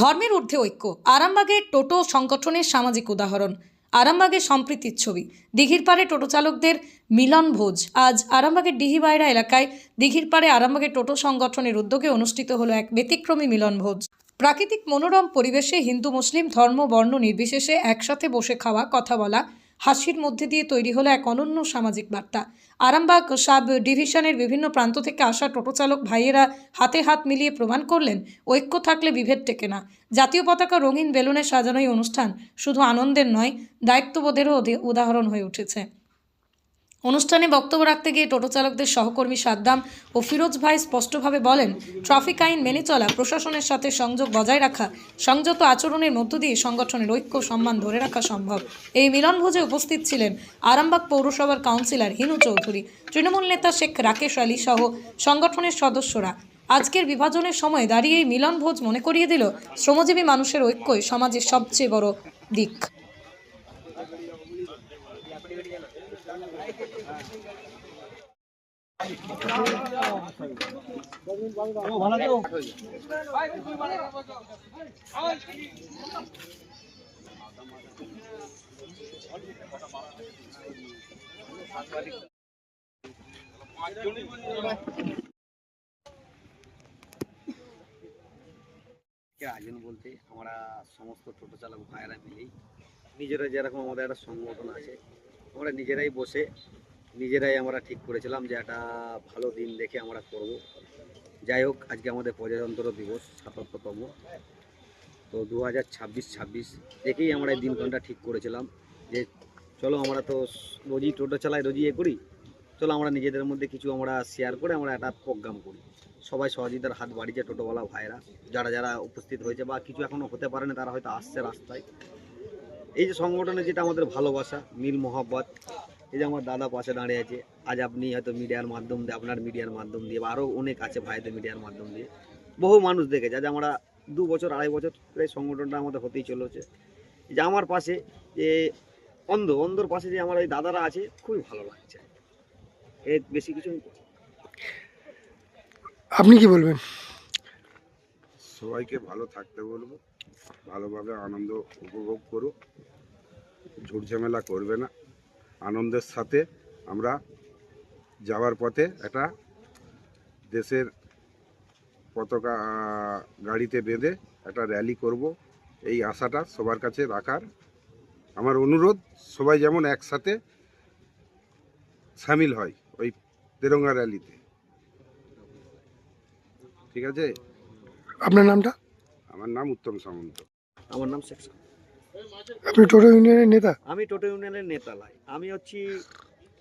ধর্মের ঊর্ধ্বে ঐক্য। আরামবাগের টোটো সংগঠনের সামাজিক উদাহরণ। আরামবাগের সম্প্রীতির ছবি। দিঘির পাড়ে টোটো চালকদের মিলন ভোজ। আজ আরামবাগের ডিহিবাইরা এলাকায় দিঘির পাড়ে আরামবাগের টোটো সংগঠনের উদ্যোগে অনুষ্ঠিত হলো এক ব্যতিক্রমী মিলন ভোজ। প্রাকৃতিক মনোরম পরিবেশে হিন্দু, মুসলিম ধর্ম, বর্ণ নির্বিশেষে একসাথে বসে খাওয়া, কথা বলা হাসির মধ্যে দিয়ে তৈরি হলো এক অনন্য সামাজিক বার্তা। আরামবাগ সাব ডিভিশনের বিভিন্ন প্রান্ত থেকে আসা টোটোচালক ভাইয়েরা হাতে হাত মিলিয়ে প্রমাণ করলেন, ঐক্য থাকলে বিভেদ টেকে না। জাতীয় পতাকা রঙিন বেলুনে সাজানো এই অনুষ্ঠান শুধু আনন্দের নয়, দায়িত্ববোধেরও উদাহরণ হয়ে উঠেছে। অনুষ্ঠানে বক্তব্য রাখতে গিয়ে টোটো চালকদের সহকর্মী সাদ্দাম ও ফিরোজ ভাই স্পষ্টভাবে বলেন, ট্রাফিক আইন মেনে চলা, প্রশাসনের সাথে সংযোগ বজায় রাখা, সংযত আচরণের মধ্য দিয়ে সংগঠনের ঐক্য, সম্মান ধরে রাখা সম্ভব। এই মিলনভোজে উপস্থিত ছিলেন আরামবাগ পৌরসভার কাউন্সিলর হিনু চৌধুরী, তৃণমূল নেতা শেখ রাকেশ আলী সহ সংগঠনের সদস্যরা। আজকের বিভাজনের সময় দাঁড়িয়ে এই মিলনভোজ মনে করিয়ে দিল শ্রমজীবী মানুষের ঐক্যই সমাজের সবচেয়ে বড় দিক। আয়োজন বলতে আমরা সমস্ত টোটো চালক ভাইয়েরা মিলেই নিজেরা যেরকম আমাদের একটা সংগঠন আছে আমরা নিজেরাই বসে, নিজেরাই আমরা ঠিক করেছিলাম যে একটা ভালো দিন দেখে আমরা করব। যাই হোক, আজকে আমাদের প্রজাতন্ত্র দিবস, সাতাত্তরতম। তো দু হাজার ছাব্বিশ ছাব্বিশ দেখেই আমরা এই দিনক্ষণটা ঠিক করেছিলাম যে চলো আমরা তো রোজই টোটো চালাই, রোজই এ করি। চলো আমরা নিজেদের মধ্যে কিছু আমরা শেয়ার করে আমরা একটা প্রোগ্রাম করি। সবাই সহযোগিতার হাত বাড়িয়েছে টোটোওয়ালা ভাইরা যারা যারা উপস্থিত হয়েছে বা কিছু এখনও হতে পারে না, তারা হয়তো আসছে রাস্তায়। এই যে সংগঠনে যেটা আমাদের ভালোবাসা, মিল, মোহাব্বত, এই যে আমার দাদা পাশে দাঁড়িয়ে আছে, আজ আপনি হয়তো মিডিয়ার মাধ্যম দিয়ে, আপনার মিডিয়ার মাধ্যম দিয়ে, বা আরও অনেক আছে ভাইদের মিডিয়ার মাধ্যম দিয়ে, বহু মানুষ দেখেছে। আজ আমরা দু বছর, আড়াই বছর এই সংগঠনটা আমাদের হতেই চলেছে। যে আমার পাশে যে অন্ধ, অন্ধর পাশে যে আমার এই দাদারা আছে, খুবই ভালো লাগছে। এর বেশি কিছু আপনি কি বলবেন? সবাইকে ভালো থাকতে বলব, ভালোভাবে আনন্দ উপভোগ করো ঝুটঝামেলা করবে না। আনন্দের সাথে আমরা যাওয়ার পথে একটা দেশের পতাকা গাড়িতে বেঁধে একটা র্যালি করব, এই আশাটা সবার কাছে রাখার আমার অনুরোধ, সবাই যেমন একসাথে সামিল হয় ওই তেরঙ্গা র্যালিতে ঠিক আছে? আপনার নামটা? আমার নাম উত্তম সামন্ত। আমার নাম শেখ। আপনি টোটো ইউনিয়নের নেতা? আমি টোটো ইউনিয়নের নেতা লাই। আমি হচ্ছি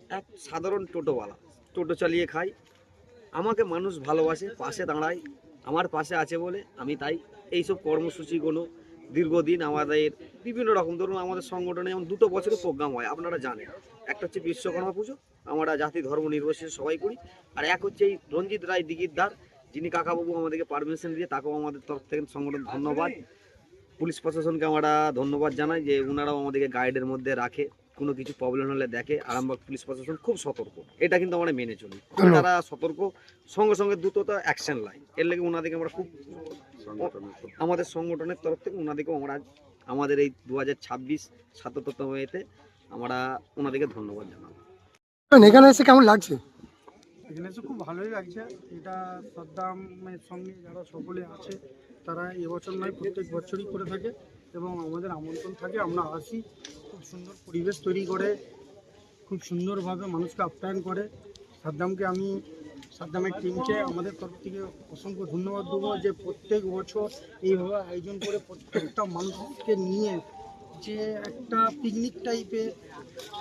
এক সাধারণ টোটোওয়ালা। টোটো চালিয়ে খাই। আমাকে মানুষ ভালোবাসে পাশে দাঁড়ায় আমার পাশে আছে বলে আমি তাই এইসব কর্মসূচিগুলো দীর্ঘদিন আমাদের বিভিন্ন রকম ধরুন আমাদের সংগঠনে যেমন দুটো বছরের প্রোগ্রাম হয় আপনারা জানেন। একটা হচ্ছে বিশ্বকর্মা পুজো আমরা জাতি ধর্ম নির্বিশেষে সবাই করি। আর এক হচ্ছে এই রঞ্জিত রায় দিগিরদার যিনি কাকাবাবু আমাদেরকে পারমিশন দিয়ে তাকেও আমাদের তরফ থেকে সংগঠন ধন্যবাদ। পুলিশ প্রশাসনকে আমরা ধন্যবাদ জানাই যে ওনারাও আমাদেরকে গাইডের মধ্যে রাখে, কোনো কিছু প্রবলেম হলে দেখে। আরামবাগ পুলিশ প্রশাসন খুব সতর্ক, এটা কিন্তু আমরা মেনে চলি। তারা সতর্ক, সঙ্গে সঙ্গে দ্রুততা অ্যাকশন লাই এর লেগে ওনাদেরকে আমরা খুব আমাদের সংগঠনের তরফ থেকে ওনাদেরকেও আমরা আমাদের এই দু হাজার ছাব্বিশ সাতাত্তরতম এতে আমরা ওনাদেরকে ধন্যবাদ জানাব। এখানে এসে কেমন লাগছে? এখানে এসে খুব ভালোই লাগছে। এটা সাদ্দামের সঙ্গে যারা সকলে আছে, তারা এবছর নয়, প্রত্যেক বছরই করে থাকে এবং আমাদের আমন্ত্রণ থাকে। আমরা আসি, খুব সুন্দর পরিবেশ তৈরি করে, খুব সুন্দরভাবে মানুষকে আপ্যায়ন করে। সাদ্দামকে আমি, সাদ্দামের টিমকে আমাদের তরফ থেকে অসংখ্য ধন্যবাদ দেবো যে প্রত্যেক বছর এইভাবে আয়োজন করে প্রত্যেকটা মানুষকে নিয়ে যে একটা পিকনিক টাইপের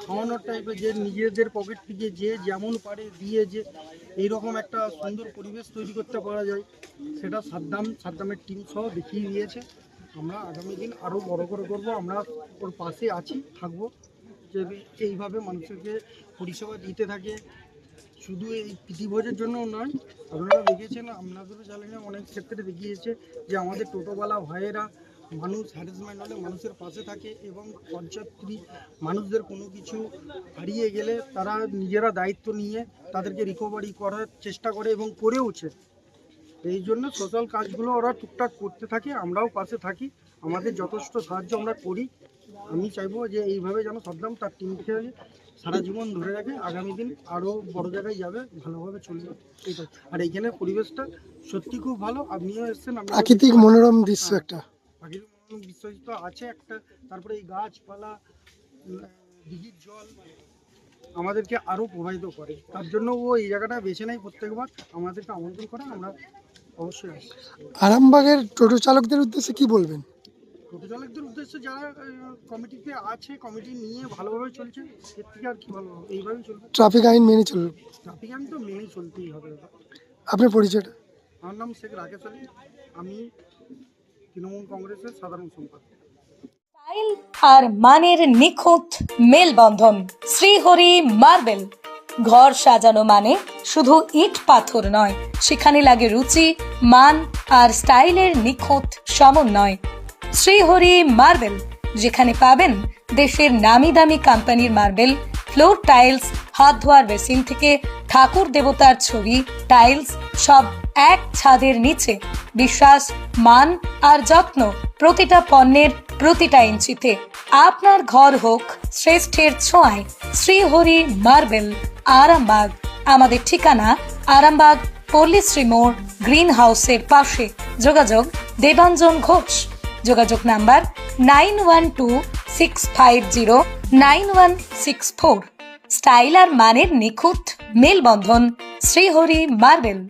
খাওয়ানোর টাইপের যে নিজেদের পকেট থেকে যে যেমন পারে দিয়ে যে এইরকম একটা সুন্দর পরিবেশ তৈরি করতে পারা যায়, সেটা সাদ্দাম, সাদ্দামের টিম সহ দেখিয়ে দিয়েছে। আমরা আগামী দিন আরও বড় করে করব, আমরা ওর পাশে আছি, থাকব। যে এইভাবে মানুষকে পরিষেবা দিতে থাকে। শুধু এই প্রীতিভোজের জন্য নয়, আপনারা দেখেছেন, আপনাদেরও চ্যানেলে অনেক ক্ষেত্রে দেখিয়েছে যে আমাদের টোটোওয়ালা ভাইয়েরা মানুষ হ্যারাসমেন্ট হলে মানুষের পাশে থাকে এবং পঞ্চায়েতরি মানুষদের কোনো কিছু হারিয়ে গেলে তারা নিজেরা দায়িত্ব নিয়ে তাদেরকে রিকভারি করার চেষ্টা করে এবং করেওছে এই জন্য সোশ্যাল কাজগুলো ওরা টুকটাক করতে থাকে, আমরাও পাশে থাকি। আমাদের যথেষ্ট সাহায্য আমরা করি। আমি চাইব যে এইভাবে যেন সদ্দাম তার টিমকে সারা জীবন ধরে রাখে। আগামী দিন আরও বড় জায়গায় যাবে, ভালোভাবে চলবে। আর এইখানে পরিবেশটা সত্যি খুব ভালো। আপনিও এসেছেন প্রাকৃতিক মনোরম দৃশ্য। একটা। মতন বিশ্বজিৎ আছে একটা তারপরে এই গাছপালা দিঘির জল আমাদেরকে আরও প্রভাবিত করে। তার জন্য ও এই জায়গাটা বেছে নেয় প্রত্যেকবার। আমাদেরকে আমন্ত্রণ করে আমরা অবশ্যই আসি। আরামবাগের টোটো চালকদের উদ্দেশ্যে কি বলবেন? টোটো চালকদের উদ্দেশ্যে যারা কমিটিতে আছে কমিটি নিয়ে ভালোভাবে চলছে এর থেকে আর কি ভালো? এইভাবেই চলবে। ট্রাফিক আইন মেনে চলবে ট্রাফিক আইন তো মেনেই চলতেই হবে। আপনার পরিচয়টা? আমার নাম শেখ রাকেশ আলী। আমি তৃণমূল কংগ্রেসের সাধারণ সম্পাদক। আর মানের নিখুঁত মেলবন্ধন, শ্রীহরি মার্বেল। ঘর সাজানো মানে শুধু ইট পাথর নয়, সেখানে লাগে রুচি, মান আর স্টাইলের নিখুঁত সমন্বয়। শ্রীহরি মার্বেল, যেখানে পাবেন দেশের নামি দামি কোম্পানির মার্বেল, ফ্লোর টাইলস, হাত ধোয়ার বেসিন থেকে ঠাকুর দেবতার ছবি, টাইলস, সব এক ছাদের নিচে। বিশ্বাস, মান আর যত্ন প্রতিটা পণ্যের প্রতিটা ইঞ্চিতে। আপনার ঘর হোক, শ্রেষ্ঠের ছোঁয়ায়, শ্রীহরি মার্বেল, আরামবাগ। আমাদের ঠিকানা আরামবাগ, পল্লীশ্রী মোড় গ্রিন হাউসের পাশে। যোগাযোগ, দেবাঞ্জন ঘোষ। যোগাযোগ number nine one two six five zero nine one six four. Style আর মানের নিখুঁত মেলবন্ধন, শ্রীহরি মার্বেল।